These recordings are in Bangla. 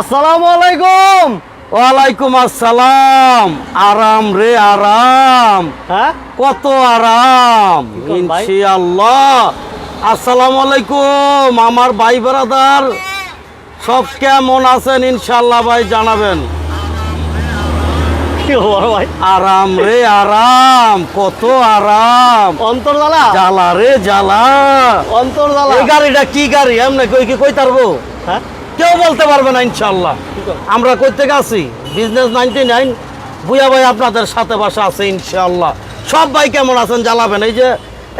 আসসালামু আলাইকুম। ওয়ালাইকুম আসসালাম। আরাম রে আরাম। হ্যাঁ? কত আরাম? ইনশাআল্লাহ। আসসালামু আলাইকুম আমার ভাই ব্রাদার। সব কেমন আছেন ইনশাআল্লাহ ভাই জানাবেন। কি বড় ভাই? আরাম রে আরাম। কত আরাম। অন্তর জ্বালা? জ্বালা রে জ্বালা। অন্তর জ্বালা? গাড়িটা কি গাড়ি? এমনি কই কি কই তারবো? হ্যাঁ? কেউ বলতে পারবে না কন? আমরা কই থেকে আছি বিজনেস নাইনটি নাইন বুয়া ভাই আপনাদের সাথে বাসা আছে ইনশাআল্লাহ। সব ভাই কেমন আছেন জ্বালাবেন এই যে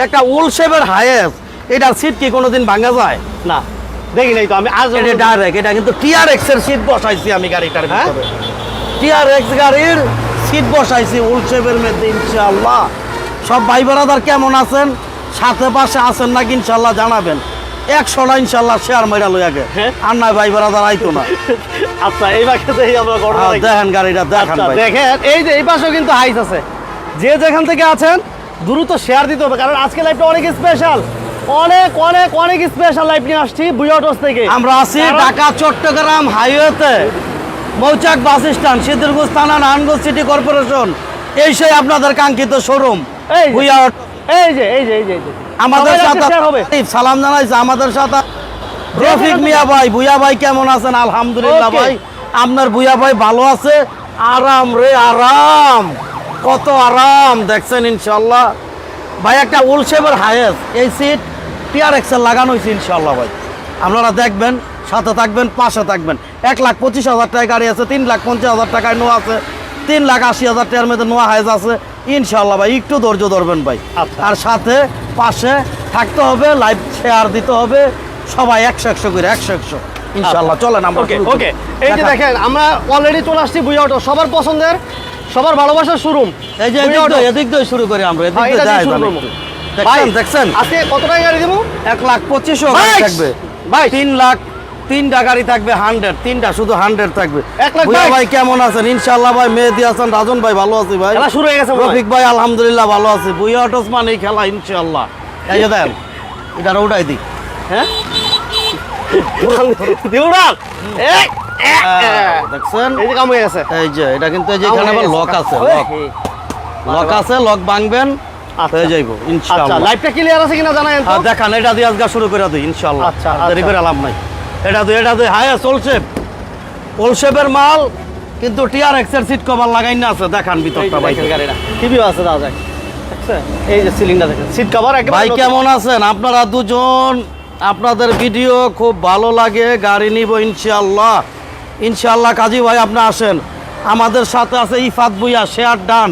একটা উল শেপের হায়েস এটার সিট কি কোনোদিন ভাঙা যায়? না দেখি নাই তো আমি আজ এটা ডাইরেক্ট এটা কিন্তু টিআরএক্স এর সিট বসাইছি আমি গাড়িটার হ্যাঁ? ভিতরে। টিআরএক্স গাড়ির সিট বসাইছি উল শেপের মধ্যে ইনশাআল্লাহ। সব ভাই ব্রাদার কেমন আছেন? সাথে পাশে আছেন নাকি ইনশাল্লাহ জানাবেন। একশোটা ইনশাআল্লাহ শেয়ার মাইরা লই আগে হ্যাঁ? আর নাই ভাই না। আচ্ছা এই দেখি আমরা দেখেন গাড়িটা দেখান আচ্ছা, ভাই। দেখেন এই যে এই পাশেও কিন্তু হাইস আছে। যে যেখান থেকে আছেন দ্রুত শেয়ার দিতে হবে কারণ আজকে লাইভটা অনেক স্পেশাল অনেক অনেক অনেক স্পেশাল লাইভ নিয়ে আসছি বুয়াটস থেকে। আমরা আছি ঢাকা চট্টগ্রাম হাইওয়েতে মৌচাক বাস স্ট্যান্ড সিদ্ধিরগঞ্জ থানা নারায়ণগঞ্জ সিটি কর্পোরেশন এই সেই আপনাদের কাঙ্ক্ষিত শোরুম এই যে- এই যে এই যে এই যে এই যে। আমাদের সাথে সালাম জানাইছে আমাদের সাথে। রফিক মিয়া ভাই ভুইয়া ভাই কেমন আছেন? আলহামদুলিল্লাহ ভাই আপনার ভুইয়া ভাই ভালো আছে? আরাম রে আরাম। কত আরাম দেখছেন ইনশাল্লাহ ভাই একটা উলসেবের হায়েস। এই সিট টিআর এক্সেল লাগানো হয়েছে ইনশাল্লাহ ভাই। আপনারা দেখবেন সাথে থাকবেন পাশে থাকবেন। এক লাখ পঁচিশ হাজার টাকায় গাড়ি আছে তিন লাখ পঞ্চাশ হাজার টাকায় নোয়া আছে তিন লাখ আশি হাজার টাকার মধ্যে নোয়া হায়েজ আছে। ইনশাল্লাহ ভাই একটু ধৈর্য ধরবেন ভাই। আচ্ছা। আর সাথে পাশে থাকতে হবে লাইভ শেয়ার দিতে হবে সবাই একশো একশো করে একশো একশো। ইনশাল্লাহ চলেন আমরা ওকে এই যে দেখেন আমরা অলরেডি চলে আসছি বুয়াটো সবার পছন্দের সবার ভালোবাসার শোরুম এই যে এদিক দিয়ে শুরু করি আমরা এদিক হ্যাঁ, দিয়ে যাই দেখছেন? দেখছেন আজকে কত টাকা গাড়ি দেবো? এক লাখ! গাড়ি থাকবে। ভাই! তিন লাখ তিনটা গাড়ি থাকবে হান্ড্রেড তিনটা শুধু হান্ড্রেড থাকবে। ভাই কেমন আছেন? ইনশাল্লাহ ভাই মেহেদি হাসান রাজন ভাই ভালো আছি ভাই। শুরু হয়ে গেছে রফিক ভাই আলহামদুলিল্লাহ ভালো আছে। অটোস মানে এই খেলা ইনশাল্লাহ এই যে দেন এটা উঠাই দিই। হ্যাঁ? হ্যাঁ, দেখছেন? এই যে হয়ে এটা কিন্তু লক আছে লক লক আছে লক ভাঙবেন আচ্ছা। হয়ে যাইব আচ্ছা ইনশাআল্লাহ। লাইভটা ক্লিয়ার আছে কিনা আর দেখান এটা দিয়ে আজকে শুরু করে দিই ইনশাআল্লাহ। আচ্ছা, দেরি। করে লাভ নাই। এটা তো এটা দিয়ে হায়া চলশেপ ওলশেপের মাল কিন্তু টিআর এক্সের সিট কভার লাগাই না আছে। দেখান ভিতরটা বাইকের গাড়িটা। টিভিও আছে? দেখছেন? এই যে সিলিংটা দেখেন। সিট কভার ভাই কেমন আছেন? আপনারা দুজন আপনাদের ভিডিও খুব ভালো লাগে। গাড়ি নিব ইনশাআল্লাহ। ইনশাআল্লাহ কাজী ভাই আপনি আসেন। আমাদের সাথে আছে ইফাত বুইয়া শেয়ার ডান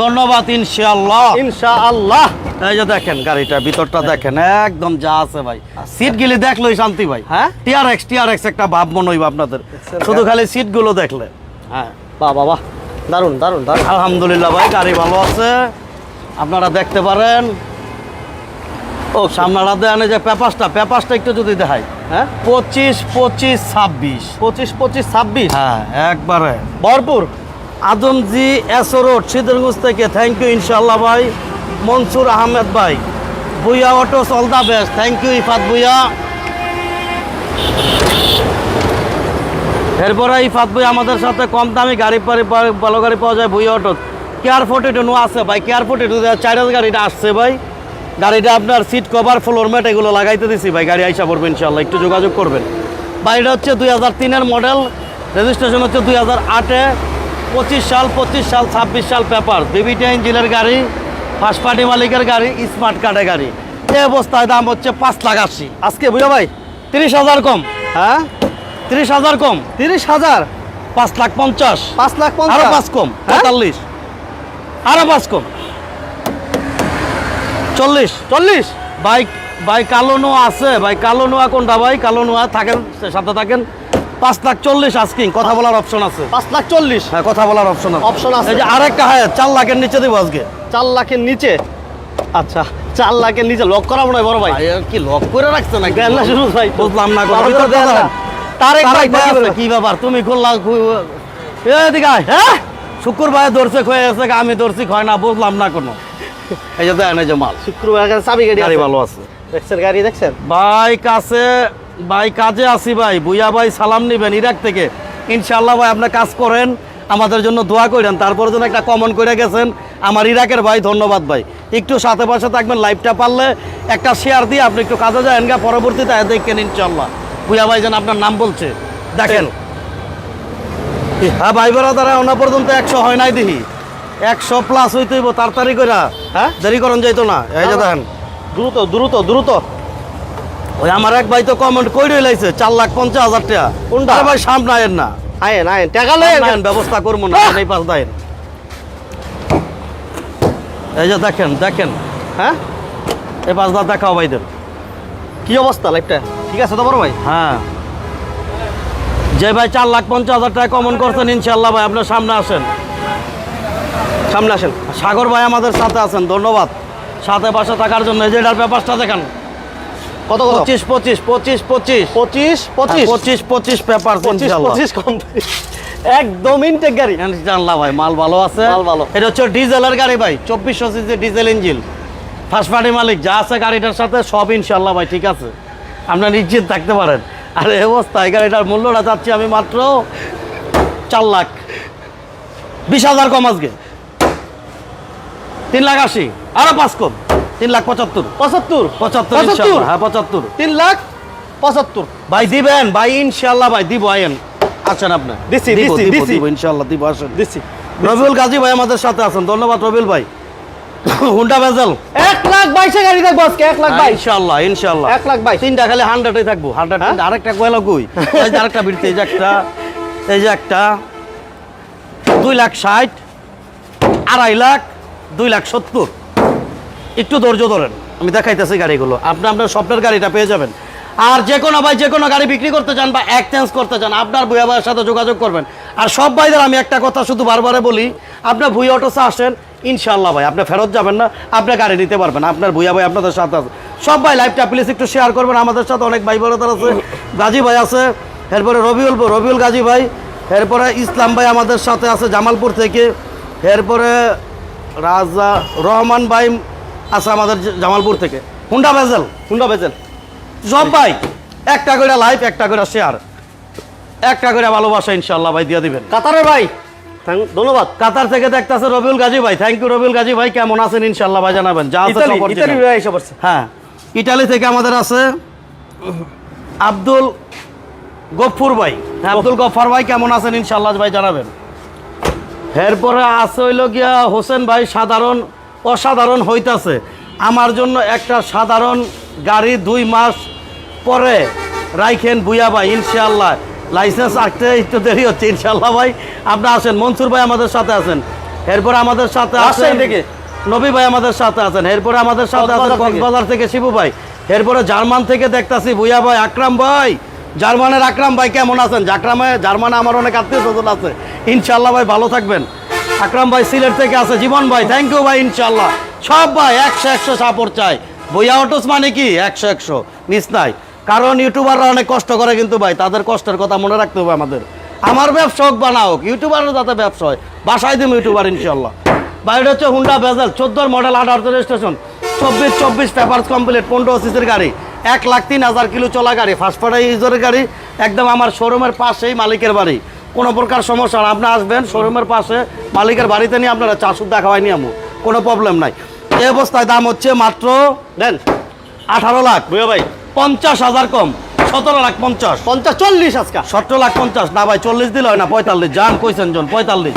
ধন্যবাদ ইনশাআল্লাহ। ইনশাআল্লাহ। এই যে দেখেন গাড়িটা ভিতরটা দেখেন একদম যা আছে ভাই। সিট গিলি দেখলোই শান্তি ভাই। হ্যাঁ? টিআরএক্স টিআরএক্স একটা ভাব মনে হইব আপনাদের। শুধু খালি সিটগুলো দেখলে। হ্যাঁ বাহ বাহ দারুণ দারুণ দারুণ আলহামদুলিল্লাহ ভাই গাড়ি ভালো আছে। আপনারা দেখতে পারেন। ও সামনারা দেয় যে পেপাসটা পেপাসটা একটু যদি দেখাই। হ্যাঁ? পঁচিশ পঁচিশ ছাব্বিশ। পঁচিশ পঁচিশ ছাব্বিশ? হ্যাঁ একবারে। ভরপুর? আদমজি এসো রোড, সিদ্ধিরগঞ্জ থেকে। থ্যাংক ইউ ইনশাল্লাহ ভাই। মনসুর আহমেদ ভাই। Bhuiya autos all the best thank you Ifat Bhuiya. এরপরে ইফাত ভাই আমাদের সাথে কম দামি গাড়ি ভালো গাড়ি পাওয়া যায় Bhuiya auto care forty two আছে ভাই। কেয়ার ফোর্টি টু হাজার গাড়িটা আসছে ভাই, গাড়িটা আপনার সিট কভার ফ্লোর ম্যাট এগুলো লাগাইতে দিছি ভাই। গাড়ি আইসা পড়বে ইনশাল্লাহ একটু যোগাযোগ করবেন। বাড়িটা হচ্ছে দুই হাজার তিনের মডেল রেজিস্ট্রেশন হচ্ছে দুই হাজার আটে। পঁচিশ সাল পঁচিশ সাল ছাব্বিশ সাল পেপার। বিবিটি ইঞ্জিনের গাড়ি ফার্স্ট পার্টি মালিকের গাড়ি স্মার্ট কার্ডের গাড়ি। এই অবস্থায় দাম হচ্ছে পাঁচ লাখ আশি। আজকে বুঝা ভাই তিরিশ হাজার কম। হ্যাঁ? তিরিশ হাজার কম। তিরিশ হাজার? পাঁচ লাখ পঞ্চাশ। পাঁচ লাখ আরও পাঁচ কম হ্যাঁ? পঁয়তাল্লিশ। আরও পাঁচ কম। চল্লিশ। চল্লিশ? ভাই ভাই কালো নোয়া আছে ভাই কালো নোয়া কোনটা ভাই? কালো নোয়া থাকেন সাথে থাকেন। পাঁচ লাখ চল্লিশ আস্কিং কথা বলার অপশন আছে। পাঁচ লাখ চল্লিশ? হ্যাঁ কথা বলার অপশন আছে। অপশন আছে। যে আরেকটা হ্যাঁ চার লাখের নিচে দেবো আজকে। চার লাখের নিচে? আচ্ছা চার লাখের নিচে লক করা মনে হয় বড় ভাই। কি লক করে রাখছে নাকি? দেন না শুরু ভাই। বুঝলাম না না। তারেক ভাই কি ব্যাপার? তুমি খুললা এদিকে হ্যাঁ? শুক্রবার ধরছে খয়ে আছে আমি ধরছি খয় না বুঝলাম না কোনো। এই যে দেন এই যে মাল। শুক্রবার চাবি গাড়ি গাড়ি ভালো আছে। দেখছেন গাড়ি দেখছেন? বাইক আছে ভাই কাজে আসি ভাই। বুয়া ভাই সালাম নিবেন ইরাক থেকে। ইনশাল্লাহ ভাই আপনার কাজ করেন আমাদের জন্য দোয়া করেন। তারপরে যেন একটা কমন করে গেছেন আমার ইরাকের ভাই ধন্যবাদ ভাই। একটু সাথে পাশে থাকবেন লাইভটা পারলে একটা শেয়ার দিয়ে আপনি একটু কাজে যান গা পরবর্তীতে দেখেন ইনশাল্লাহ বুয়া ভাই যেন আপনার নাম বলছে। দেখেন। হ্যাঁ ভাই বেড়াদারা ওনা পর্যন্ত একশো হয় নাই দিহি একশো প্লাস হইতে হইব তাড়াতাড়ি করে হ্যাঁ দেরি করন যাইতো না। এই যে দেখেন। দ্রুত দ্রুত দ্রুত। ওই আমার এক ভাই তো কমেন্ট কইরে লাইছে চার লাখ পঞ্চাশ হাজার টাকা। কোনটা? ভাই সামনে আয়েন না। আয়েন আয়েন টাকা লয়ে আয়েন, ব্যবস্থা করব না এই পাশ দেন এই যে দেখেন দেখেন। হ্যাঁ? এই পাঁচ দা দেখাও ভাইদের। কি অবস্থা লাইফটা? ঠিক আছে তো বড় ভাই? হ্যাঁ। যে ভাই চার লাখ পঞ্চাশ হাজার টাকা কমন করছেন ইনশাল্লাহ ভাই আপনার সামনে আসেন। সামনে আসেন। সাগর ভাই আমাদের সাথে আছেন ধন্যবাদ। সাথে পাশে থাকার জন্য এই যে এটার ব্যাপারটা দেখেন। কত পঁচিশ পঁচিশ পঁচিশ পঁচিশ। পঁচিশ পঁচিশ। পঁচিশ পঁচিশ পেপার পঁচিশ পঁচিশ কম একদম ইনটেক গাড়ি। জানলা ভাই মাল ভালো আছে? মাল ভালো। এটা হচ্ছে ডিজেলের গাড়ি ভাই চব্বিশশো CC diesel engine. First party মালিক যা আছে গাড়িটার সাথে সব ইনশাল্লাহ ভাই ঠিক আছে? আপনার নিশ্চিত থাকতে পারেন। আর এই অবস্থায় গাড়িটার মূল্যটা চাচ্ছি আমি মাত্র চার লাখ। বিশ হাজার কম আজকে। তিন লাখ আশি। আরও পাঁচ কম। তিন লাখ পঁচাত্তর। পঁচাত্তর? পঁচাত্তর পঁচাত্তর? হ্যাঁ পঁচাত্তর। তিন লাখ? পঁচাত্তর। ভাই দিবেন ভাই ইনশাল্লাহ ভাই দিব আয়েন। আছেন আপনি। দিছি, দিছি, দিছি। ইনশাল্লাহ দিব আসেন। দিচ্ছি রবিউল গাজী ভাই আমাদের সাথে আছেন। ধন্যবাদ রবিউল ভাই। হুন্ডা বেজাল এক লাখ বাইশে গাড়ি থাকব আজকে এক লাখ বাইশ। ইনশাল্লাহ ইনশাল্লাহ এক লাখ বাইশ। তিনটা খালি হান্ড্রেডে থাকব। হান্ড্রেড হ্যাঁ? আরেকটা কয়লা কই? আরেকটা বিড়তে এই যে একটা এই যে একটা। দুই লাখ ষাট আড়াই লাখ দুই লাখ সত্তর। একটু ধৈর্য ধরেন। আমি দেখাইতেছি গাড়িগুলো। আপনি আপনার স্বপ্নের গাড়িটা পেয়ে যাবেন। আর যে কোনো ভাই যে কোনো গাড়ি বিক্রি করতে চান বা এক্সচেঞ্জ করতে চান, আপনার ভুয়া ভাইয়ের সাথে যোগাযোগ করবেন। আর সব ভাইদের আমি একটা কথা শুধু বারবারে বলি, আপনার ভুই অটোসে আসেন ইনশাল্লাহ ভাই, আপনি ফেরত যাবেন না, আপনি গাড়ি নিতে পারবেন, আপনার ভুইয়া ভাই আপনাদের সাথে আছে। সব ভাই লাইভটা প্লিজ একটু শেয়ার করবেন, আমাদের সাথে অনেক ভাই বড়তার আছে, গাজী ভাই আছে, এরপরে রবিউল রবিউল গাজী ভাই, এরপরে ইসলাম ভাই আমাদের সাথে আছে জামালপুর থেকে, এরপরে রাজা রহমান ভাই আছে আমাদের জামালপুর থেকে। হুন্ডা বেজেল হুন্ডা বেচেন সব ভাই একটা করে লাইভ একটা করে শেয়ার একটা করে ভালোবাসা ইনশাল্লাহ ভাই দিয়ে দিবেন। কাতারের ভাই ধন্যবাদ। কাতার থেকে দেখতেছে রবিউল গাজী ভাই থ্যাংক ইউ রবিউল গাজী ভাই কেমন আছেন ইনশাল্লাহ ভাই জানাবেন। যা আছে হ্যাঁ ইটালি থেকে আমাদের আছে আব্দুল গফুর ভাই। হ্যাঁ আব্দুল গফার ভাই কেমন আছেন ইনশাল্লাহ ভাই জানাবেন। এরপরে আছে হইল গিয়া হোসেন ভাই সাধারণ অসাধারণ হইতাছে। আমার জন্য একটা সাধারণ গাড়ি দুই মাস পরে রাইখেন বুয়া ভাই ইনশাল্লাহ লাইসেন্স আঁকতে একটু দেরি হচ্ছে ইনশাল্লাহ ভাই। আপনি আসেন মনসুর ভাই আমাদের সাথে আছেন। এরপরে আমাদের সাথে আসেন? নবী ভাই আমাদের সাথে আছেন। এরপরে আমাদের সাথে আছেন কক্সবাজার থেকে? শিবু ভাই। এরপরে জার্মান থেকে দেখতাছি ভুইয়া ভাই আকরাম ভাই। জার্মানের আকরাম ভাই কেমন আছেন? জাকরামে জার্মানে আমার অনেক আত্মীয় স্বজন আছে। ইনশাল্লাহ ভাই ভালো থাকবেন। আকরাম ভাই সিলেট থেকে আছে, জীবন ভাই থ্যাংক ইউ ভাই ইনশাল্লাহ সব ভাই একশো একশো সাপোর্ট চাই। ভুইয়া অটোস মানে কি? একশো একশো মিস নাই। কারণ ইউটিউবাররা অনেক কষ্ট করে কিন্তু ভাই, তাদের কষ্টের কথা মনে রাখতে হবে আমাদের। আমার ব্যবসা হোক বা না হোক ইউটিউবারের যাতে ব্যবসা হয়, বাসায় দিম ইউটিউবার ইনশাল্লাহ বাইরে হচ্ছে হুন্ডা বেজাল চোদ্দোর মডেল আট আঠারো রেজিস্ট্রেশন চব্বিশ চব্বিশ পেপার্স কমপ্লিট পনেরো সিসির গাড়ি। এক লাখ তিন হাজার কিলো চলা গাড়ি ফার্স্ট ইউজারের গাড়ি, একদম আমার শোরুমের পাশেই মালিকের বাড়ি। কোনো প্রকার সমস্যা না আপনি আসবেন শোরুমের পাশে মালিকের বাড়িতে নিয়ে আপনারা চা সুদ্ধা খাওয়াই নিয়ে কোনো প্রবলেম নাই। এই অবস্থায় দাম হচ্ছে মাত্র দেন আঠারো লাখ। ভুয়া ভাই। পঞ্চাশ হাজার কম সতেরো লাখ পঞ্চাশ। পঞ্চাশ চল্লিশ আজকে। সতেরো লাখ পঞ্চাশ। না ভাই চল্লিশ দিল হয় না পঁয়তাল্লিশ। যান কইছেন জন পঁয়তাল্লিশ।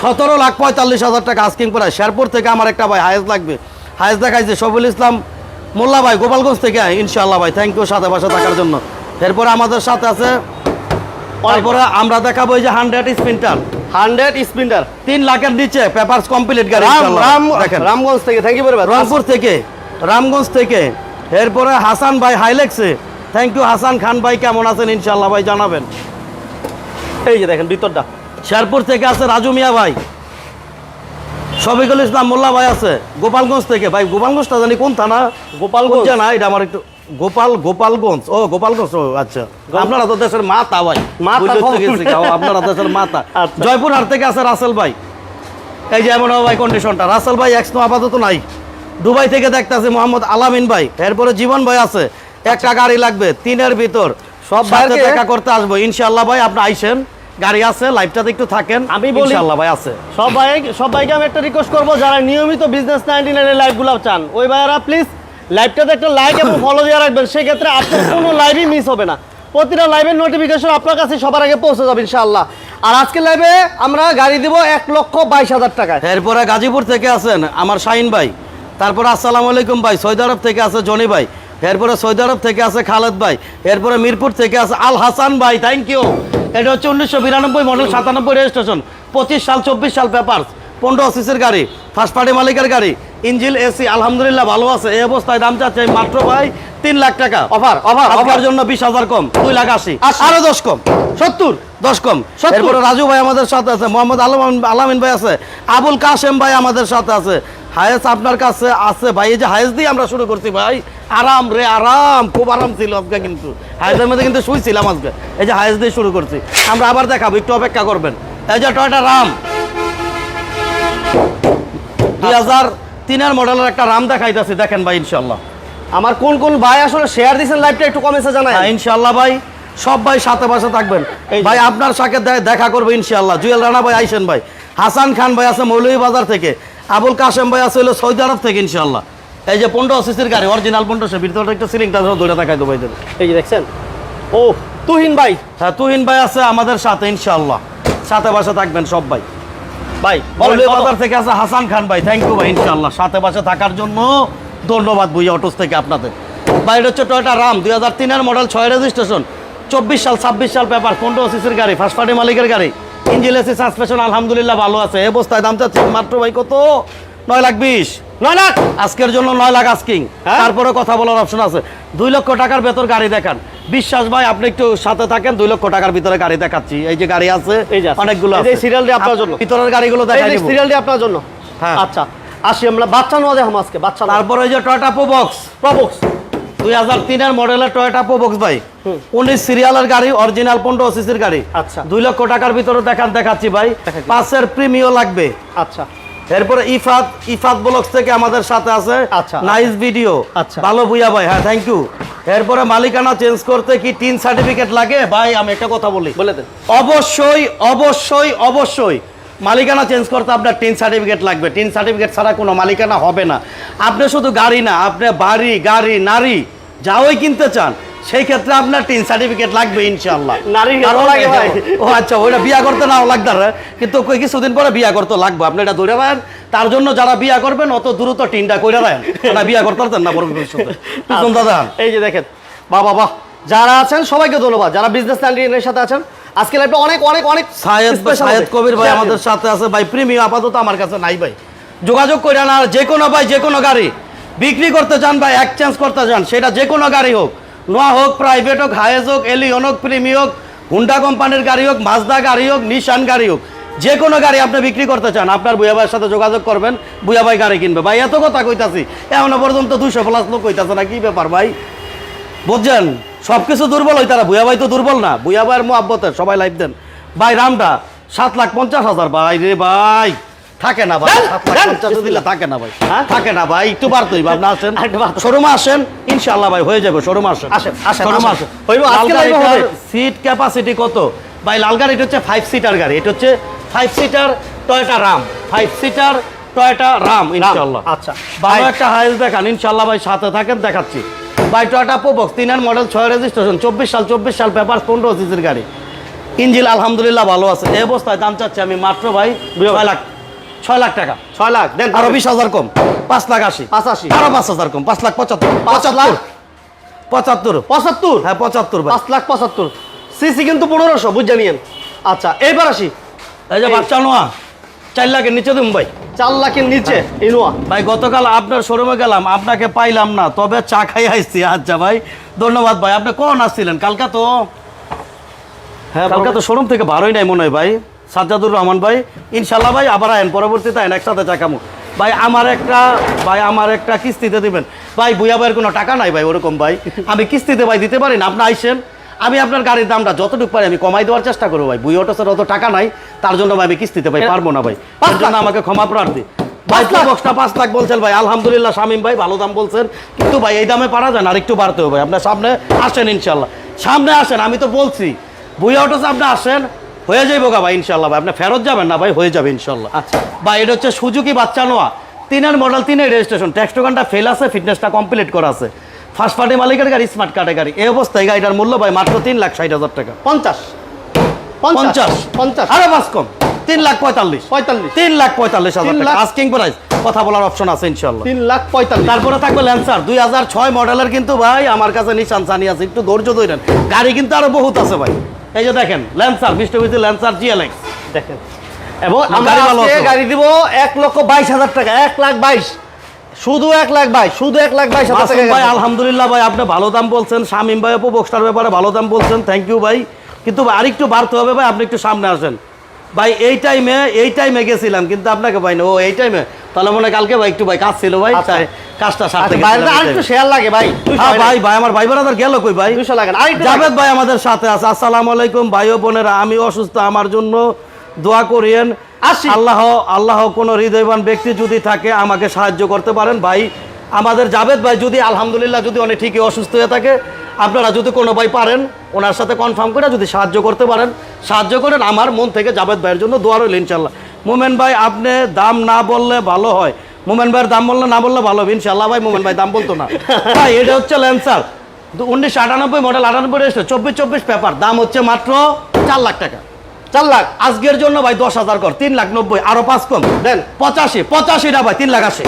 সতেরো লাখ পঁয়তাল্লিশ হাজার টাকা আস্কিং প্রায় শেরপুর থেকে আমার একটা ভাই হায়েজ লাগবে। হায়েজ দেখাইছে শফিউল ইসলাম মোল্লা ভাই গোপালগঞ্জ থেকে। ইনশাল্লাহ ভাই থ্যাংক ইউ সাথে পাশে থাকার জন্য। এরপরে আমাদের সাথে আছে তারপরে আমরা দেখাবো এই যে হান্ড্রেড স্পিন্টার। হান্ড্রেড স্পিন্ডার তিন লাখের নিচে পেপারস কমপ্লিট গাড়ি রামগঞ্জ থেকে থ্যাংক ইউ ভেরি রংপুর থেকে রামগঞ্জ থেকে। এরপরে হাসান ভাই হাইলেক্সে থ্যাংক ইউ হাসান খান ভাই কেমন আছেন? ইনশাল্লাহ ভাই জানাবেন। এই যে দেখেন ভিতরটা। শেরপুর থেকে আছে রাজু মিয়া ভাই। শফিকুল ইসলাম মোল্লা ভাই আছে। গোপালগঞ্জ থেকে। ভাই গোপালগঞ্জটা জানি কোন থানা? গোপালগঞ্জ। না এটা আমার একটু গোপাল গোপালগঞ্জ। ও গোপালগঞ্জ ও আচ্ছা। আপনারা তো দেশের মাতা ভাই। আপনারা দেশের মাতা। আচ্ছা। জয়পুরহাট থেকে আছে রাসেল ভাই। এই যে এমন ভাই কন্ডিশনটা রাসেল ভাই এক্স আপাতত নাই। দুবাই থেকে দেখতেছে মোহাম্মদ আলামিন ভাই। এরপরে জীবন ভাই আছে। একটা গাড়ি লাগবে তিনের ভিতর। সব ভাইকে- দেখা করতে আসব। ইনশাল্লাহ ভাই আপনি আইসেন। গাড়ি আছে লাইভটাতে একটু থাকেন। আমি বলি- ইনশাল্লাহ ভাই আছে। সব ভাই সব ভাইকে আমি একটা রিকোয়েস্ট করব যারা নিয়মিত বিজনেস নাইনটি নাইনের লাইভগুলো চান। ওই ভাইয়ারা প্লিজ লাইভটাতে একটা লাইক এবং ফলো দিয়ে রাখবেন, সেক্ষেত্রে আপনার কোনো লাইভই মিস হবে না। প্রতিটা লাইভের নোটিফিকেশন আপনার কাছে সবার আগে পৌঁছে যাবে, ইনশাআল্লাহ। আর আজকের লাইভে আমরা গাড়ি দিব এক লক্ষ বাইশ হাজার টাকা এরপরে গাজীপুর থেকে আছেন আমার শাহিন ভাই। তারপরে আসসালামু আলাইকুম ভাই সৌদি আরব থেকে আছে জনি ভাই। এরপরে সৌদি আরব থেকে আছে খালেদ ভাই। এরপরে মিরপুর থেকে আছে আল হাসান ভাই থ্যাংক ইউ এটা হচ্ছে উনিশশো বিরানব্বই মডেল, সাতানব্বই রেজিস্ট্রেশন, পঁচিশ সাল, চব্বিশ সাল পেপার পনেরো অফিসের গাড়ি ফার্স্ট পার্টি মালিকের গাড়ি। ইঞ্জিল এসি আলহামদুলিল্লাহ ভালো আছে। এই অবস্থায় দাম চাচ্ছে মাত্র ভাই তিন লাখ টাকা। অফার অফার অফার জন্য বিশ হাজার কম দুই লাখ আশি। আরও দশ কম সত্তর দশ কম। সত্তর। এরপরে রাজু ভাই আমাদের সাথে আছে মোহাম্মদ আলম আলামিন ভাই আছে আবুল কাশেম ভাই আমাদের সাথে আছে। হায়েস আপনার কাছে আছে ভাই এই যে হায়েস দিয়ে আমরা শুরু করছি ভাই। আরাম রে আরাম খুব আরাম ছিল আজকে কিন্তু। হায়েসের মধ্যে কিন্তু শুইছিলাম আজকে। এই যে হায়েস দিয়ে শুরু করছি। আমরা আবার দেখাবো একটু অপেক্ষা করবেন। এই যে টয়টা রাম। দুই হাজার তিনের মডেলের একটা রাম দেখাইতেছি দেখেন ভাই ইনশাল্লাহ আমার কোন কোন ভাই আসলে শেয়ার দিয়েছেন লাইভটা একটু কমেছে জানাই হ্যাঁ ইনশাল্লাহ ভাই। সব ভাই সাথে পাশে থাকবেন। ভাই আপনার সাথে দেখা করবে ইনশাল্লাহ জুয়েল রানা ভাই আইসেন ভাই। হাসান খান ভাই আছে মৌলভী বাজার থেকে। আবুল কাশেম ভাই আছে হলো সৌদি আরব থেকে ইনশাল্লাহ এই যে পনেরো সিসির গাড়ি অরিজিনাল পনেরো সে ভিতরে একটা সিলিং সিলিংটা ধরে দেখাই দেবো এদের। এই যে দেখছেন? ও তুহিন ভাই। হ্যাঁ তুহিন ভাই আছে আমাদের সাথে ইনশাল্লাহ সাথে পাশে থাকবেন সব ভাই। ভাই বাজার থেকে আছে হাসান খান ভাই থ্যাংক ইউ ভাই ইনশাল্লাহ সাথে পাশে থাকার জন্য ধন্যবাদ বুঝি অটোস থেকে আপনাদের। ভাই এটা হচ্ছে টয়টা রাম দুই হাজার তিনের মডেল ছয় রেজিস্ট্রেশন চব্বিশ সাল ছাব্বিশ সাল পেপার পনেরো সিসির গাড়ি ফার্স্ট পার্টি মালিকের গাড়ি। ইঞ্জিন এসি সাসপেশন আলহামদুলিল্লাহ ভালো আছে। এই অবস্থায় দাম চাচ্ছি মাত্র ভাই কত? নয় লাখ বিশ। নয় লাখ? আজকের জন্য নয় লাখ আস্কিং হ্যাঁ? তারপরে কথা বলার অপশন আছে। দুই লক্ষ টাকার ভেতর গাড়ি দেখান। বিশ্বাস ভাই আপনি একটু সাথে থাকেন দুই লক্ষ টাকার ভিতরে গাড়ি দেখাচ্ছি এই যে গাড়ি আছে। অনেকগুলো এই সিরিয়ালটি আপনার জন্য। ভিতরের গাড়িগুলো দেখাই সিরিয়ালটি আপনার জন্য হ্যাঁ। আচ্ছা আসি আমরা বাচ্চা নোয়া দেখাম আজকে বাচ্চা তারপরে ওই যে টয়টা প্রবক্স প্রবক্স দুই হাজার তিনের মডেলের টয়টা প্রবক্স ভাই। উনিশ সিরিয়ালের গাড়ি অরিজিনাল পনেরো সিসির গাড়ি আচ্ছা। দুই লক্ষ টাকার ভিতরে দেখান দেখাচ্ছি ভাই। পাঁচের প্রিমিও লাগবে আচ্ছা এরপরে ইফাত ইফাত ব্লগস থেকে আমাদের সাথে আছে আচ্ছা। নাইস ভিডিও আচ্ছা। ভালো বুয়া ভাই হ্যাঁ থ্যাংক ইউ এরপরে মালিকানা চেঞ্জ করতে কি টিন সার্টিফিকেট লাগে? ভাই আমি একটা কথা বলি। বলে দেন। অবশ্যই অবশ্যই অবশ্যই মালিকানা চেঞ্জ করতে আপনার টিন সার্টিফিকেট লাগবে। টিন সার্টিফিকেট ছাড়া কোনো মালিকানা হবে না। আপনি শুধু গাড়ি না আপনি বাড়ি গাড়ি নারী যাওই কিনতে চান সেই ক্ষেত্রে আপনার টিন সার্টিফিকেট লাগবে ইনশাল্লাহ নারী কারণ লাগে ভাই। ও আচ্ছা ওইটা বিয়া করতে নাও পারে, কিন্তু কিছুদিন পরে বিয়া করতে লাগবে। আপনি এটা ধরে রাখেন তার জন্য যারা বিয়া করবেন অত দ্রুত টিনটা কইরা রাখেন এটা বিয়া করতে পারতেন না বড় পিছন দাদা। এই যে দেখেন। বাবা বাহ যারা আছেন সবাইকে ধন্যবাদ। যারা বিজনেস নাইনটিনের সাথে আছেন আজকে লাইভটা অনেক অনেক অনেক সায়েদ সায়েদ কবির ভাই আমাদের সাথে আছে। ভাই প্রিমিয়াম আপাতত আমার কাছে নাই ভাই। যোগাযোগ করে না যে কোনো ভাই যে কোনো গাড়ি। বিক্রি করতে চান ভাই এক্সচেঞ্জ করতে চান সেটা যে কোনো গাড়ি হোক। নোয়া হোক প্রাইভেট হোক হায়েজ হোক এলিয়ন হোক প্রিমি হোক হুন্ডা কোম্পানির গাড়ি হোক মাজদা গাড়ি হোক নিশান গাড়ি হোক যে কোনো গাড়ি আপনি বিক্রি করতে চান আপনার বুয়া ভাইয়ের সাথে যোগাযোগ করবেন বুয়া ভাই গাড়ি কিনবে। ভাই এত কথা কইতাছি এখনও পর্যন্ত দুশো প্লাস লোক কইতাছে না কি ব্যাপার ভাই? বুঝছেন? সব কিছু দুর্বল হই তারা ভুয়া ভাই তো দুর্বল না ভুয়া ভাইয়ের মোহাব্বতের সবাই লাইফ দেন। ভাই রামটা সাত লাখ পঞ্চাশ হাজার ভাই রে ভাই। থাকে না ভাই সাত লাখ পঞ্চাশ দিলে থাকে না ভাই। হ্যাঁ? থাকে না ভাই একটু বাড়তোই ভাবনা আসেন শোরুমে আসেন ইনশাল্লাহ ভাই হয়ে যাবে শোরুমে আসেন। আসেন, শোরুমে। সিট ক্যাপাসিটি কত? ভাই লাল গাড়ি এটা হচ্ছে ফাইভ সিটার গাড়ি এটা হচ্ছে ফাইভ সিটার টয়টা রাম ফাইভ সিটার টয়টা রাম ইনশাল্লাহ আচ্ছা। ভালো ভাই একটা হাইস দেখান ইনশাল্লাহ ভাই সাথে থাকেন দেখাচ্ছি। ভাই টয়টা পোবক্স তিনের মডেল ছয় রেজিস্ট্রেশন চব্বিশ সাল চব্বিশ সাল পেপার পনেরো সিসির গাড়ি। ইঞ্জিল আলহামদুলিল্লাহ ভালো আছে। এই অবস্থায় দাম চাচ্ছি আমি মাত্র ভাই ছয় লাখ ছয় লাখ টাকা। ছয় লাখ দেন আরও বিশ হাজার কম পাঁচ লাখ আশি। পাঁচ আশি। আরও পাঁচ হাজার কম পাঁচ লাখ পঁচাত্তর। পাঁচ লাখ? পঁচাত্তর। পঁচাত্তর। হ্যাঁ পঁচাত্তর পাঁচ লাখ পঁচাত্তর। সিসি কিন্তু পনেরোশো বুঝে নিয়েন। আচ্ছা এইবার আসি। এই যে বাচ্চা নোয়া চার লাখের নিচে দিন ভাই। চার লাখের নিচে। ইনোয়া ভাই গতকাল আপনার শোরুমে গেলাম আপনাকে পাইলাম না তবে চা খাই আসছি আচ্ছা ভাই ধন্যবাদ ভাই। আপনি কখন আসছিলেন? কালকা তো? হ্যাঁ কালকা তো শোরুম থেকে ভালোই নাই মনে হয় ভাই। সাজ্জাদুর রহমান ভাই ইনশাল্লাহ ভাই আবার আয়েন পরবর্তীতে আইন একসাথে চা খামু। ভাই আমার একটা ভাই আমার একটা কিস্তিতে দিবেন। ভাই বুয়া ভাইয়ের কোনো টাকা নাই ভাই ওরকম ভাই। আমি কিস্তিতে ভাই দিতে পারি না। আপনি আইসেন। আমি আপনার গাড়ির দামটা যতটুকু পারি আমি কমাই দেওয়ার চেষ্টা করব ভাই। বুই অটোসের অত টাকা নাই তার জন্য ভাই আমি কিস্তিতে ভাই পারব না ভাই। তার জন্য আমাকে ক্ষমা প্রার্থী। ভাই বক্সটা পাঁচ লাখ বলছেন ভাই। আলহামদুলিল্লাহ শামিম ভাই ভালো দাম বলছেন। কিন্তু ভাই এই দামে পারা যায় না। আর একটু বাড়তে হবে আপনার সামনে আসেন ইনশাল্লাহ। সামনে আসেন আমি তো বলছি। বুয়া অটো আপনি আসেন হয়ে যাইব গা ভাই ইনশাল্লাহ ভাই। আপনি ফেরত যাবেন না ভাই হয়ে যাবে ইনশাল্লাহ। আচ্ছা। ভাই এটা হচ্ছে সুজুকি বাচ্চা নোয়া। তিনের মডেল তিনের রেজিস্ট্রেশন ট্যাক্স টোকানটা ফেল আছে ফিটনেসটা কমপ্লিট করা আছে। ফার্স্ট পার্টি মালিকের গাড়ি স্মার্ট কার্ডের গাড়ি। এই অবস্থায় গাড়িটার মূল্য ভাই মাত্র তিন লাখ ষাট হাজার টাকা। পঞ্চাশ। পঞ্চাশ। পঞ্চাশ। আরে বাস কম। তিন লাখ পঁয়তাল্লিশ। পঁয়তাল্লিশ। তিন লাখ পঁয়তাল্লিশ হাজার টাকা। আস্কিং প্রাইস কথা বলার অপশন আছে ইনশাল্লাহ তিন লাখ পঁয়তাল্লিশ। তারপরে থাকবে ল্যান্সার দুই হাজার ছয় মডেলের কিন্তু ভাই আমার কাছে নিশান সানি আছে। একটু ধৈর্য ধরেন। গাড়ি কিন্তু আরও বহুত আছে ভাই। এই যে দেখেন ল্যান্সার বিষ্ণুবিধি ল্যান্সার জিএলএক্স দেখেন। এবং আমরা। গাড়ি দিব এক লক্ষ বাইশ হাজার টাকা। এক লাখ বাইশ। শুধু এক লাখ বাইশ শুধু এক লাখ ভাই গাড়ি। আলহামদুলিল্লাহ ভাই আপনি ভালো দাম বলছেন। শামিম ভাই অপু বক্সটার ব্যাপারে ভালো দাম বলছেন। থ্যাংক ইউ ভাই। কিন্তু আরেকটু বাড়তে হবে ভাই আপনি একটু সামনে আসেন। ভাই এই টাইমে এই টাইমে গেছিলাম কিন্তু আপনাকে ভাই না ও এই টাইমে তাহলে মনে কালকে ভাই একটু ভাই কাজ ছিল ভাই আচ্ছা। কাজটা আচ্ছা, আরেকটু শেয়ার লাগে ভাই। হ্যাঁ ভাই ভাই আমার ভাই বোনাদের গেল কই ভাই? দুশো লাগে। জাভেদ ভাই আমাদের সাথে আছে। আসসালামু আলাইকুম ভাই ও বোনেরা আমি অসুস্থ আমার জন্য দোয়া করিয়েন। আসি। আল্লাহ আল্লাহ কোন হৃদয়বান ব্যক্তি যদি থাকে আমাকে সাহায্য করতে পারেন। ভাই আমাদের জাবেদ ভাই যদি আলহামদুলিল্লাহ যদি অনেক ঠিকই অসুস্থ হয়ে থাকে আপনারা যদি কোনো ভাই পারেন ওনার সাথে কনফার্ম করে যদি সাহায্য করতে পারেন। সাহায্য করেন আমার মন থেকে জাবেদ ভাইয়ের জন্য দোয়া রইল ইনশাল্লাহ মোমেন ভাই আপনি দাম না বললে ভালো হয়। মোমেন ভাইয়ের দাম বললে না বললে ভালো হবে ইনশাল্লাহ ভাই মোমেন ভাই দাম বলতো না। ভাই এটা হচ্ছে ল্যান্সার উনিশশো আটানব্বই মডেল আটানব্বই চব্বিশ চব্বিশ পেপার দাম হচ্ছে মাত্র চার লাখ টাকা। চার লাখ। আজকের জন্য ভাই দশ হাজার কর। তিন লাখ নব্বই আরও পাঁচ কম। দেন। পঁচাশি পঁচাশি না ভাই তিন লাখ আশি।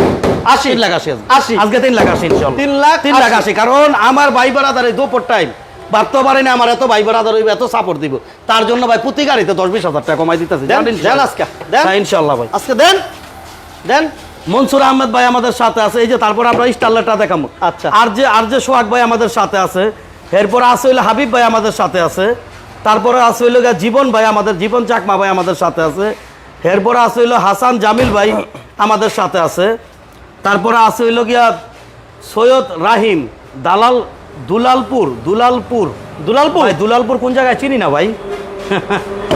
আশি। লাখ আশি। আশি। আজকে তিন লাখ আশি তিন লাখ তিন লাখ আশি। কারণ আমার ভাই বারাদার এই দুপুর টাইম বাড়তে পারে না আমার এত ভাই বারাদার হইবে এত সাপোর্ট দিব। তার জন্য ভাই প্রতি গাড়িতে দশ বিশ হাজার টাকা কমাই দিতেছে। দেন, আজকে, দেন। ইনশাল্লাহ ভাই। আজকে দেন। দেন। মনসুর আহমেদ ভাই আমাদের সাথে আছে। এই যে তারপর আমরা স্টারলেটটা দেখাবো। আচ্ছা। আর যে আর যে সোহাগ ভাই আমাদের সাথে আছে এরপর আছে হইল হাবিব ভাই আমাদের সাথে আছে। তারপরে আছে হইল জীবন ভাই আমাদের জীবন চাকমা ভাই আমাদের সাথে আছে। এরপরে আছে হইল হাসান জামিল ভাই আমাদের সাথে আছে। তারপরে আছে হইল গিয়া সৈয়দ রাহিম দালাল দুলালপুর দুলালপুর। দুলালপুর? দুলালপুর কোন জায়গায়? চিনি না ভাই।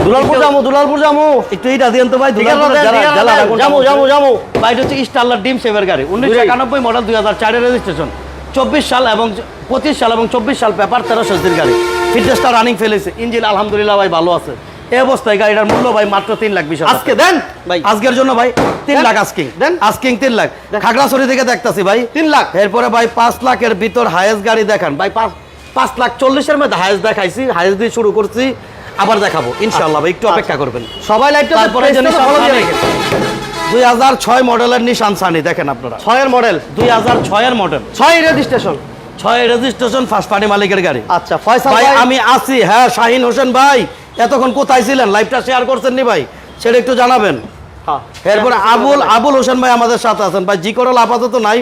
দুলালপুর যাব দুলালপুর যাব। একটু এইটা দিয়েন তো ভাই যাব, যাব, যাব। ভাই হচ্ছে স্টারলার ডিম সেভের গাড়ি। উনিশশো একানব্বই মডেল দুই হাজার চারের রেজিস্ট্রেশন চব্বিশ সাল এবং পঁচিশ সাল এবং চব্বিশ সাল পেপার তেরো সস্তির গাড়ি। ফিটনেসটা রানিং ফেলেছে ইঞ্জিন আলহামদুলিল্লাহ ভাই ভালো আছে। এই অবস্থায় গাড়িটার মূল্য ভাই মাত্র তিন লাখ বিশ আজকে দেন? ভাই। আজকের জন্য ভাই তিন লাখ আজকিং দেন। আজকিং তিন লাখ। খাগড়াছড়ি থেকে দেখতাছি ভাই। তিন লাখ? এরপরে ভাই পাঁচ লাখের ভিতর হায়েস্ট গাড়ি দেখান। ভাই পাঁচ পাঁচ লাখ চল্লিশের মধ্যে হায়েস্ট দেখাইছি হায়েস্ট দিয়ে শুরু করছি আবার দেখাবো ইনশাল্লাহ ভাই একটু অপেক্ষা করবেন। সবাই লাইভটা তারপরে দুই হাজার ছয় মডেলের নিশান সানি দেখেন আপনারা। ছয়ের মডেল দুই হাজার ছয়ের মডেল ছয় রেজিস্ট্রেশন। ছয় রেজিস্ট্রেশন ফার্স্ট পার্টি মালিকের গাড়ি। আচ্ছা ফয়সাল ভাই আমি আছি। হ্যাঁ শাহিন হোসেন ভাই। এতক্ষণ কোথায় ছিলেন? লাইভটা শেয়ার করছেন নি ভাই? সেটা একটু জানাবেন। হ্যাঁ। এরপরে আবুল আবুল হোসেন ভাই আমাদের সাথে আছেন। ভাই জি করল আপাতত নাই।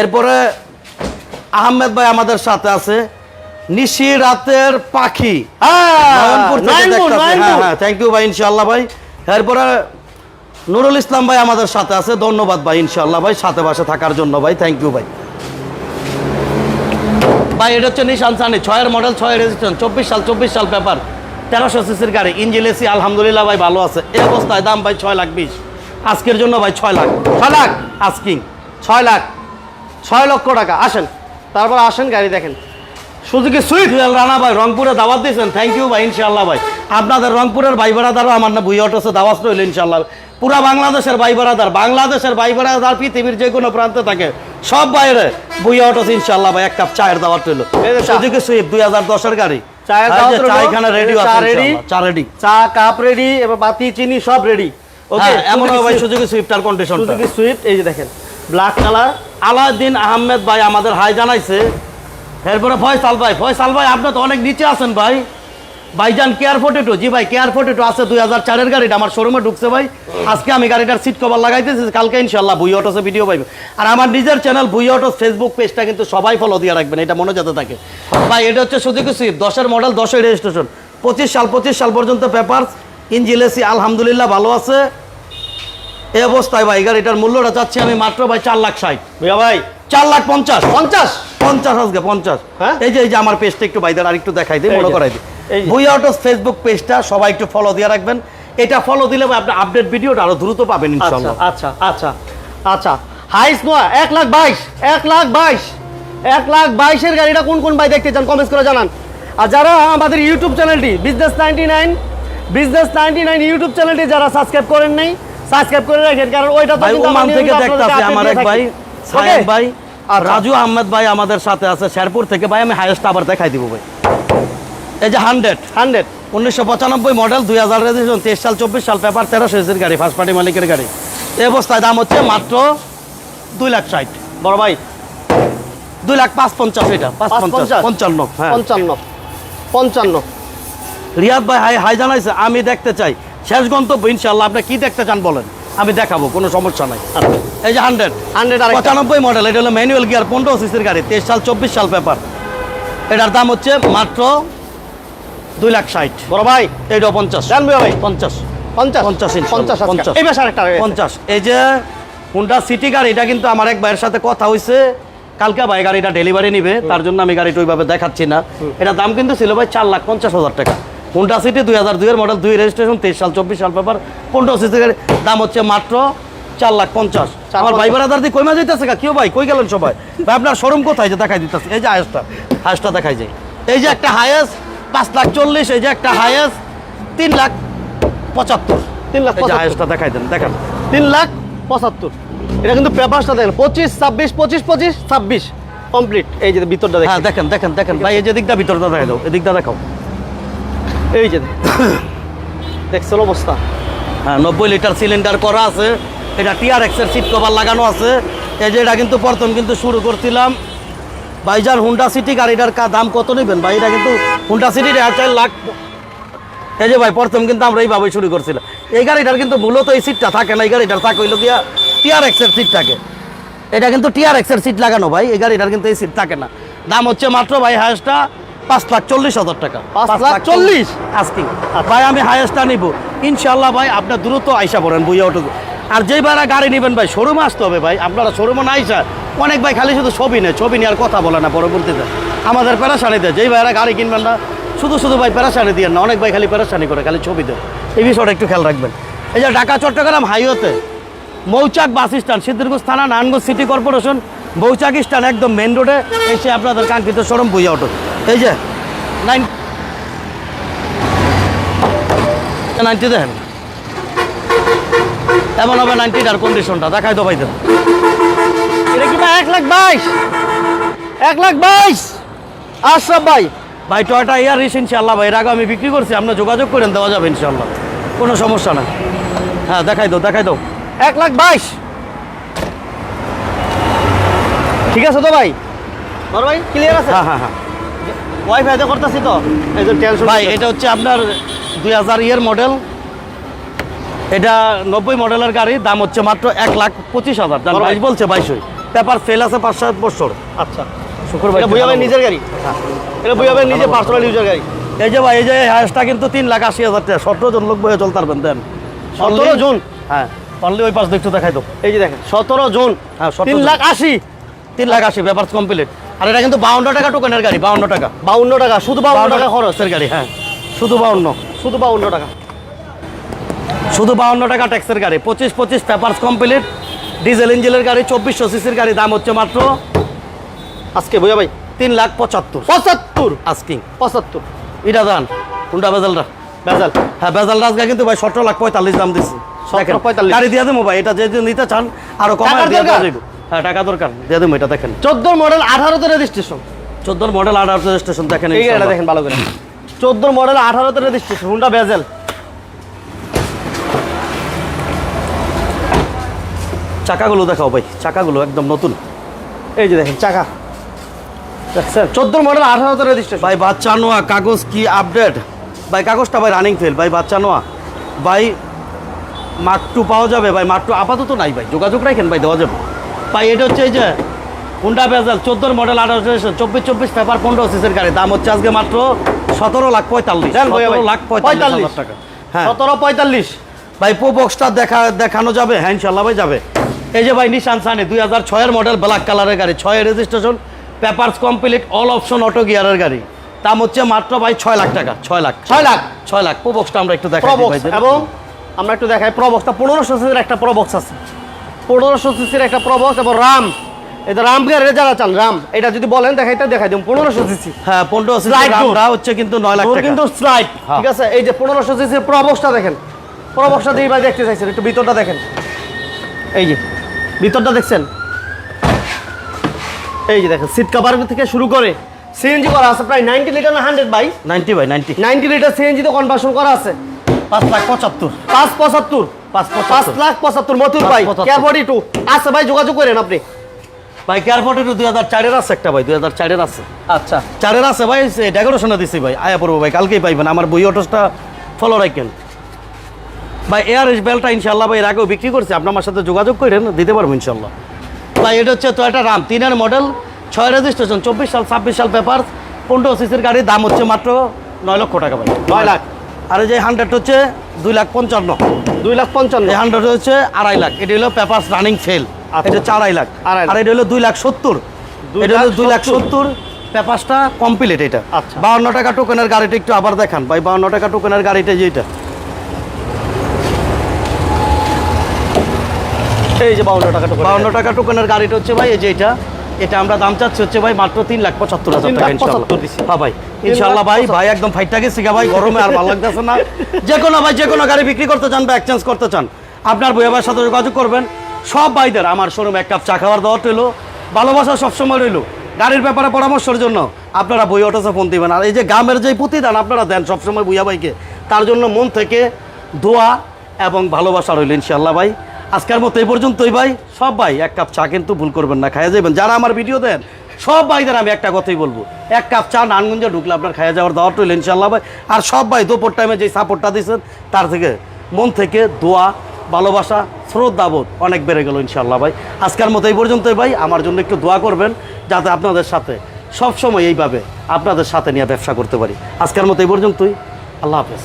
এরপরে আহমেদ ভাই আমাদের সাথে আছে। নিশি রাতের পাখি। হ্যাঁ, হ্যাঁ হ্যাঁ থ্যাংক ইউ ভাই ইনশাল্লাহ ভাই। এরপরে নুরুল ইসলাম ভাই আমাদের সাথে আছে। ধন্যবাদ ভাই ইনশাল্লাহ ভাই সাথে বাসে থাকার জন্য ভাই। থ্যাংক ইউ ভাই। ভাই, এটা হচ্ছে নিশান সানি ছয়ের মডেল ছয় রেজিস্ট্রেশন চব্বিশ সাল চব্বিশ সাল পেপার তেরোশো সিসির গাড়ি ইঞ্জিন এসি আলহামদুলিল্লাহ ভাই, ভালো আছে। এই অবস্থায় দাম ভাই ছয় লাখ বিশ। আজকের জন্য ভাই ছয় লাখ। ছয় লাখ? আস্কিং ছয় লাখ। ছয় লক্ষ টাকা। আসেন। তারপর আসেন গাড়ি দেখেন। সুইফট জুয়েল রানা ভাই, রংপুরে দাওয়াত দিয়েছেন। থ্যাংক ইউ ভাই ইনশাল্লাহ ভাই। আপনাদের রংপুরের ভাই বেড়াদারও আমার না বুই অটোসে দাওয়াত রইল ইনশাল্লাহ পুরা বাংলাদেশের ভাই বেড়াদার বাংলাদেশের ভাই বেড়াদার পৃথিবীর যে কোনো প্রান্তে থাকে। সব বাইরে। বুই অটোস ইনশাল্লাহ ভাই এক কাপ চায়ের দাওয়াত রইল। সুজুকি সুইফট দুই হাজার দশের গাড়ি। চায়ের আর যে দাওয়াত রইল। চা রেডি চা। ইনশাল্লাহ, চা রেডি চা কাপ রেডি এবার বাতি চিনি সব রেডি ওকে এমন ভাই সুজুকি সুইফটার কন্ডিশন সুজুকি সুইফট এই যে দেখেন ব্ল্যাক কালার আলাউদ্দিন আহমেদ ভাই আমাদের হাই জানাইছে। এরপরে ফয়সাল ভাই ফয়সাল ভাই আপনি তো অনেক নিচে আছেন ভাই। ভাইজান কেয়ার ফোর্টি জি ভাই কেয়ার ফোর্টি আছে দুই হাজার চারের গাড়িটা আমার শোরুমে ঢুকছে ভাই। আজকে আমি গাড়িটার সিট কভার লাগাইতেছি কালকে ইনশাল্লাহ বুই অটোসে ভিডিও পাইবে। আর আমার নিজের চ্যানেল বুই অটোস ফেসবুক পেজটা কিন্তু সবাই ফলো দিয়ে রাখবেন এটা মনে যেতে থাকে। ভাই এটা হচ্ছে সুযোগ সুইফট দশের মডেল দশের রেজিস্ট্রেশন পঁচিশ সাল পঁচিশ সাল পর্যন্ত পেপার ইঞ্জিল এসি আলহামদুলিল্লাহ ভালো আছে। এই অবস্থায় ভাই গাড়িটার মূল্যটা চাচ্ছি আমি মাত্র ভাই চার লাখ ষাট। ভাইয়া ভাই। চার লাখ পঞ্চাশ। পঞ্চাশ? পঞ্চাশ আজকে পঞ্চাশ। হ্যাঁ? এই যে এই যে আমার পেজটা একটু বাইদের আর একটু দেখাই দিই মনে করাই দিই। এই যে। অটোস ফেসবুক পেজটা সবাই একটু ফলো দিয়ে রাখবেন। এটা ফলো দিলে আপনি আপডেট ভিডিওটা আরও দ্রুত পাবেন আচ্ছা ইনশাল্লাহ আচ্ছা আচ্ছা আচ্ছা। হাইস নোয়া এক লাখ বাইশ এক লাখ বাইশ এক লাখ বাইশের গাড়িটা কোন কোন ভাই দেখতে চান কমেন্টস করে জানান। আর যারা আমাদের ইউটিউব চ্যানেলটি business ninety nine business ninety nine YouTube চ্যানেলটি যারা সাবস্ক্রাইব করেন নাই সাবস্ক্রাইব করে রাখেন কারণ ওইটা তো থেকে দেখতে আমার এক ভাই সাহেব ভাই। আর আচ্ছা। রাজু আহমেদ ভাই আমাদের সাথে আছে শেরপুর থেকে। ভাই আমি হাইয়েস্ট আবার দেখাই দিব ভাই। এই যে হান্ড্রেড হান্ড্রেড উনিশশো পঁচানব্বই মডেল দুই হাজার রেজিস্ট্রেশন তেইশ সাল চব্বিশ সাল পেপার তেরো সিসির গাড়ি ফার্স্ট পার্টি মালিকের গাড়ি। এই অবস্থায় দাম হচ্ছে মাত্র দুই লাখ ষাট। বড় ভাই দুই লাখ পাঁচ পঞ্চাশ এটা পাঁচ পঞ্চাশ? পঞ্চান্ন হ্যাঁ। পঞ্চান্ন পঞ্চান্ন। রিয়াদ ভাই হাই হাই জানাইছে আমি দেখতে চাই। শেষ গন্তব্য ইনশাল্লাহ আপনি কি দেখতে চান বলেন? আমি দেখাবো কোনো সমস্যা নাই। এই যে হান্ড্রেড। হান্ড্রেড আর পঁচানব্বই মডেল এটা হলো ম্যানুয়াল গিয়ার পনেরো সিসির গাড়ি তেইশ সাল চব্বিশ সাল পেপার এটার দাম হচ্ছে মাত্র দুই লাখ ষাট। বড় ভাই। এইটাও পঞ্চাশ। জানবে ভাই। পঞ্চাশ। পঞ্চাশ। পঞ্চাশ ইঞ্চি। পঞ্চাশ। পঞ্চাশ। এই বেশ আরেকটা। পঞ্চাশ। এই যে হুন্ডা সিটি গাড়ি এটা কিন্তু আমার এক ভাইয়ের সাথে কথা হয়েছে কালকে ভাই গাড়িটা ডেলিভারি নিবে তার জন্য আমি গাড়িটা ওইভাবে দেখাচ্ছি না। এটা দাম কিন্তু ছিল ভাই চার লাখ পঞ্চাশ হাজার টাকা। হুন্ডা সিটি দুই হাজার দুইয়ের মডেল দুই রেজিস্ট্রেশন তেইশ সাল চব্বিশ সাল পেপার পনেরো সিসি গাড়ি দাম হচ্ছে মাত্র চার লাখ পঞ্চাশ। আমার ভাই। বারাদার দিয়ে কইমা যাইতেছে কা কেউ ভাই কই গেলেন সবাই? ভাই আপনার শোরুম কোথায় যে দেখাই দিতেছে? এই যে হায়েস্টটা হায়েস্টটা দেখাই যায় এই যে একটা হায়েস্ট পাঁচ লাখ চল্লিশ এই যে একটা হায়েস্ট তিন লাখ পঁচাত্তর। তিন লাখ। হায়েস্টটা দেখাই দেন দেখেন। তিন লাখ পঁচাত্তর। এটা কিন্তু পেপারসটা দেখেন পঁচিশ ছাব্বিশ পঁচিশ পঁচিশ ছাব্বিশ কমপ্লিট এই যে ভিতরটা হ্যাঁ দেখেন দেখেন দেখেন। দেখেন ভাই এই যে দিকটা ভিতরটা দেখাই দাও এদিকটা দেখাও। এই যে দেখছেন অবস্থা। হ্যাঁ নব্বই লিটার সিলিন্ডার করা আছে। এটা টিআর এক্সের সিট কভার লাগানো আছে। এই যে এটা কিন্তু প্রথম কিন্তু শুরু করছিলাম। ভাইজান হুন্ডা সিটি গাড়িটার দাম কত নেবেন ভাই? এটা কিন্তু হুন্ডা সিটির চার লাখ এই যে ভাই, প্রথম কিন্তু আমরা এইভাবে শুরু করছিলাম। এই গাড়িটার কিন্তু মূলত এই সিটটা থাকে না, এই গাড়িটার থাকে হইল গিয়া টিআর এক্সের সিট থাকে। এটা কিন্তু টিআর এক্সের সিট লাগানো ভাই, এই গাড়িটার কিন্তু এই সিট থাকে না। দাম হচ্ছে মাত্র ভাই হায়েস্টটা পাঁচ লাখ চল্লিশ হাজার টাকা। পাঁচ লাখ চল্লিশ? আজকে ভাই আমি হায়েস্টটা নিব। ইনশাল্লাহ ভাই আপনার দ্রুত আইসা পড়েন বুঝে অটো। আর যেই ভাইরা গাড়ি নেবেন ভাই শোরুমে আসতে হবে ভাই। আপনারা শোরুমে না আইসা অনেক ভাই খালি শুধু ছবি নেয়। ছবি নিয়ে আর কথা বলে না পরবর্তীতে। আমাদের পেরাশানি দেয়। যেই ভাইরা গাড়ি কিনবেন না শুধু শুধু ভাই প্যারাসানি দিয়ে না। অনেক ভাই খালি প্যারাসানি করে খালি ছবি দেয়। এই বিষয়টা একটু খেয়াল রাখবেন। এই যে ঢাকা চট্টগ্রাম হাইওয়েতে মৌচাক বাস স্ট্যান্ড সিদ্ধিরগঞ্জ থানা Narayanganj city corporation Mouchak stand একদম মেন রোডে এসে আপনাদের কাঙ্ক্ষিত শোরুম বুঝে অটো। এই যে নাইন নাইনটি দেখেন। এমন হবে নাইনটিটার কন্ডিশনটা দেখাই তো ভাইদের। এটা কি এক লাখ বাইশ? এক লাখ বাইশ? আশরাফ ভাই। ভাই টয়টা ইয়ার রিস ইনশাল্লাহ ভাই, এর আগে আমি বিক্রি করছি আপনার যোগাযোগ করেন, দেওয়া যাবে ইনশাল্লাহ কোনো সমস্যা না হ্যাঁ দেখাই দাও দেখাই দাও। এক লাখ বাইশ? ঠিক আছে তো ভাই? বড় ভাই ক্লিয়ার আছে? হ্যাঁ হ্যাঁ হ্যাঁ। ওয়াইফাই তো করতেছি তো। এই যে টেনশন ভাই এটা হচ্ছে আপনার দুই হাজার ইয়ের মডেল এটা নব্বই মডেলের গাড়ি দাম হচ্ছে মাত্র এক লাখ পঁচিশ হাজার। দাম বাইশ বলছে বাইশই। পেপার ফেল আছে পাঁচ সাত বছর। আচ্ছা। শুক্রবার বুঝাবেন নিজের গাড়ি? এটা বুঝাবেন নিজে পার্সোনাল ইউজার গাড়ি? এই যে ভাই এই যে কিন্তু তিন লাখ আশি হাজার টাকা। সতেরো জন লোক বয়ে চলতে পারবেন দেন। সতেরো জন? হ্যাঁ। পারলে ওই পাশ দেখতে দেখাই দাও। এই যে দেখেন সতেরো জন। হ্যাঁ, তিন লাখ আশি? তিন লাখ আশি পেপার কমপ্লিট আর এটা কিন্তু বাউন্ন টাকা টোকেনের গাড়ি বাউন্ন টাকা। বাউন্ন টাকা শুধু বাউন্ন টাকা খরচের গাড়ি হ্যাঁ। শুধু বাউন্ন। শুধু বাউন্ন টাকা। শুধু বাউন্ন টাকা ট্যাক্সের গাড়ি পঁচিশ পঁচিশ পেপার কমপ্লিট ডিজেল ইঞ্জিনের গাড়ি চব্বিশশো সিসির গাড়ি দাম হচ্ছে মাত্র আজকে বুঝা ভাই তিন লাখ পঁচাত্তর। পঁচাত্তর? আস্কিং পঁচাত্তর। এটা দান কোনটা বেজালটা? বেজাল। হ্যাঁ বেজাল রাজগা কিন্তু ভাই সতেরো লাখ পঁয়তাল্লিশ দাম দিচ্ছি 17 45 গাড়ি দিয়ে দেবো ভাই এটা যদি নিতে চান আরও টাকার দিয়ে? যাবে হ্যাঁ টাকা দরকার। দিয়ে দেবো এটা দেখেন। চোদ্দ মডেল আঠারোতে রেজিস্ট্রেশন চোদ্দোর মডেল আঠারো স্টেশন দেখেন এই গাড়িটা দেখেন ভালো করে। চোদ্দ মডেল আঠারোতে রেজিস্ট্রেশন হুন্ডা বেজেল চাকাগুলো দেখাও ভাই চাকাগুলো একদম নতুন। এই যে দেখেন চাকা। দেখছেন? চোদ্দ মডেল আঠারোতে রেজিস্ট্রেশন ভাই বাচ্চা নোয়া কাগজ কি আপডেট ভাই কাগজটা ভাই রানিং ফেল ভাই বাচ্চা নোয়া। ভাই মাকটু পাওয়া যাবে ভাই মাকটু আপাতত নাই ভাই যোগাযোগ রাখেন ভাই দেওয়া যাবে। ভাই এটা হচ্ছে এই যে হুন্ডা বেজাল চোদ্দোর মডেল আঠারো চব্বিশ চব্বিশ পেপার পনেরো সিসের গাড়ি। দাম হচ্ছে আজকে মাত্র সতেরো লাখ পঁয়তাল্লিশ। লাখ পঁয়তাল্লিশ টাকা। হ্যাঁ। সতেরো পঁয়তাল্লিশ। ভাই পো বক্সটা দেখা দেখানো যাবে? হ্যাঁ ইনশাল্লাহ ভাই যাবে। এই যে ভাই নিশান সানি দুই হাজার ছয়ের মডেল ব্ল্যাক কালারের গাড়ি ছয়ের registration papers complete all option auto গিয়ারের গাড়ি। দাম হচ্ছে মাত্র ভাই ছয় লাখ টাকা ছয় লাখ। ছয় লাখ? ছয় লাখ। পো বক্সটা আমরা একটু দেখাই এবং আমরা একটু দেখাই প্রবক্সটা পনেরোশো একটা প্রবক্স আছে। পনেরোশো সিসির একটা প্রবস এবং রাম। এটা রাম গাড়ি যারা চান রাম এটা যদি বলেন দেখাইতে দেখাই দিন পনেরোশো সিসি। হ্যাঁ পনেরো Slide door। হচ্ছে কিন্তু নয় লাখ কিন্তু স্লাইড হ্যাঁ। ঠিক আছে? এই যে পনেরোশো সিসির প্রবসটা দেখেন। প্রবসটা দিয়ে ভাই দেখতে চাইছেন একটু ভিতরটা দেখেন। এই যে ভিতরটা দেখছেন? এই যে দেখেন সিট কাভার থেকে শুরু করে সিএনজি করা আছে প্রায় নাইনটি লিটার না hundred by ninety by ninety. Ninety litre CNG তো কনভার্সন করা আছে। পাঁচ লাখ পঁচাত্তর। পাঁচ পঁচাত্তর। পাঁচ লাখ পঁচাত্তর মতুর পাঁচ ভাই পঁচাত্তর। টু? আচ্ছা ভাই যোগাযোগ করেন আপনি। ভাই দুই হাজার চারের আছে একটা ভাই দুই হাজার চারের আছে। আচ্ছা। চারের আছে ভাই ডেকোরেশনে দিছি ভাই আয়া পড়ব ভাই কালকেই পাইবেন আমার বই অটোসটা ফলো রাখেন। ভাই এয়ার বেলটা ইনশাল্লাহ ভাই এর আগেও বিক্রি করছে আপনি আমার সাথে যোগাযোগ করেন দিতে পারব ইনশাল্লাহ ভাই এটা হচ্ছে তো একটা রাম তিনের মডেল ছয় রেজিস্ট্রেশন চব্বিশ সাল ছাব্বিশ সাল পেপার পনেরো সিসির গাড়ির দাম হচ্ছে মাত্র নয় লক্ষ টাকা ভাই নয় লাখ। আর এই যে হান্ড্রেড হচ্ছে দুই লাখ পঞ্চান্ন। দুই লাখ পঞ্চান্ন। এই হান্ড্রেড হচ্ছে আড়াই লাখ। এটা হলো পেপার রানিং ফেল। এটা হচ্ছে আড়াই লাখ। আর এটা হলো দুই লাখ সত্তর। এটা হলো দুই লাখ সত্তর। সত্তর পেপারসটা কমপ্লিট এটা। আচ্ছা। বাউন্ন টাকা টোকেনের গাড়িটা একটু আবার দেখান ভাই। বাউন্ন টাকা টোকেনের গাড়িটা যেটা এই যে বাউন্ন টাকা টোকেন বাউন্ন টাকা টোকেনের গাড়িটা হচ্ছে ভাই এই যে এটা। এটা আমরা দাম চাচ্ছি হচ্ছে ভাই মাত্র তিন লাখ পঁচাত্তর হাজার টাকা ইনশাল্লাহ। হ্যাঁ ভাই ইনশাল্লাহ ভাই ভাই একদম ফাইটটা গেছি ভাই গরমে আর ভালো লাগতেছে না। যে কোনো ভাই যে কোনো গাড়ি বিক্রি করতে চান বা এক্সচেঞ্জ করতে চান আপনার বইয়াবার সাথে যোগাযোগ করবেন। সব ভাইদের আমার শোরুমে এক কাপ চা খাওয়ার দেওয়া রইল। ভালোবাসা সবসময় রইল। গাড়ির ব্যাপারে পরামর্শের জন্য আপনারা বই অটোসে ফোন দিবেন। আর এই যে গ্রামের যে প্রতিদান আপনারা দেন সবসময় বুয়া ভাইকে তার জন্য মন থেকে দোয়া এবং ভালোবাসা রইল ইনশাল্লাহ ভাই। আজকের মতো এই পর্যন্তই ভাই। সব ভাই, এক কাপ চা কিন্তু ভুল করবেন না, খাইয়া যাবেন যারা আমার ভিডিও দেন, সব ভাইদের আমি একটা কথাই বলব। এক কাপ চা নানগঞ্জে ঢুকলে আপনার খাইয়া যাওয়ার দাওয়ার রইল ইনশাল্লাহ ভাই। আর সব ভাই দুপুর টাইমে যে সাপোর্টটা দিয়েছেন, তার থেকে মন থেকে দোয়া, ভালোবাসা, শ্রদ্ধাবোধ অনেক বেড়ে গেল ইনশাল্লাহ ভাই। আজকের মতো এই পর্যন্তই ভাই। আমার জন্য একটু দোয়া করবেন, যাতে আপনাদের সাথে সব সময় এইভাবে আপনাদের সাথে নিয়ে ব্যবসা করতে পারি। আজকের মতো এই পর্যন্তই। আল্লাহ হাফেজ।